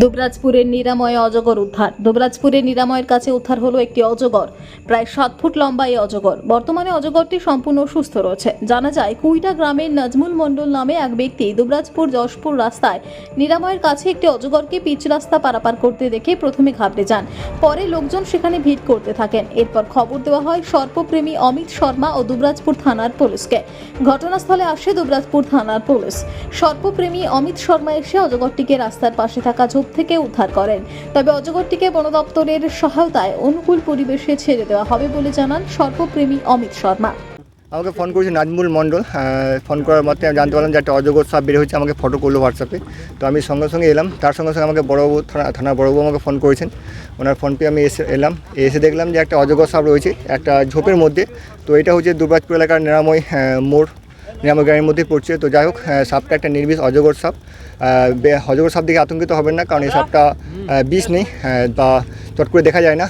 দুবরাজপুরের নিরাময় অজগর উদ্ধার। দুবরাজপুরের নিরাময়ের কাছে উদ্ধার হলো একটি অজগর। প্রায় সাত ফুট লম্বা এই অজগর। বর্তমানে অজগরটি সম্পূর্ণ সুস্থ রয়েছে। জানা যায়, কুইটা গ্রামের নাজমুল মণ্ডল নামে এক ব্যক্তি দুবরাজপুর যশপুর রাস্তায় নিরাময়ের কাছে একটি অজগরকে পিচ রাস্তা পারাপার করতে দেখে প্রথমে ঘাবড়ে যান। পরে লোকজন সেখানে ভিড় করতে থাকেন। এরপর খবর দেওয়া হয়, সর্পপ্রেমী অমিত শর্মা ও দুবরাজপুর থানার পুলিশকে। ঘটনাস্থলে আসে দুবরাজপুর থানার পুলিশ। সর্পপ্রেমী অমিত শর্মা এসে অজগরটিকে রাস্তার পাশে থাকা ঝোপ থেকে উদ্ধার করেন। তবে অজগরটিকে বন দপ্তরের সহায়তায় অনুকূল পরিবেশে ছেড়ে দেওয়া হবে বলে জানান সর্বপ্রেমী অমিত শর্মা। আমাকে ফোন করেছে নাজমুল মণ্ডল। ফোন করার মাত্রে আমি জানতে পারলাম যে একটা অজগর সাপ বের হয়েছে, আমাকে ফটো করল হোয়াটসঅ্যাপে তো আমি সঙ্গে সঙ্গে এলাম। তার সঙ্গে সঙ্গে আমাকে বড়বাবু, থানা, থানার বড়বাবু আমাকে ফোন করেছেন। ওনার ফোন পেয়ে আমি এসে, এলাম। এসে দেখলাম যে একটা অজগর সাপ রয়েছে, একটা ঝোপের মধ্যে। তো এটা হচ্ছে দুর্গাজপুর এলাকার নিরাময় মোড়। নিরাময় গ্রামের মধ্যে পড়ছে। তো যাই হোক সাপটা একটা নির্বিষ অজগর সাপ। অজগর সাপ দিকে আতঙ্কিত হবেন না কারণ এই সাপটা বিষ নেই বা চট করে দেখা যায় না।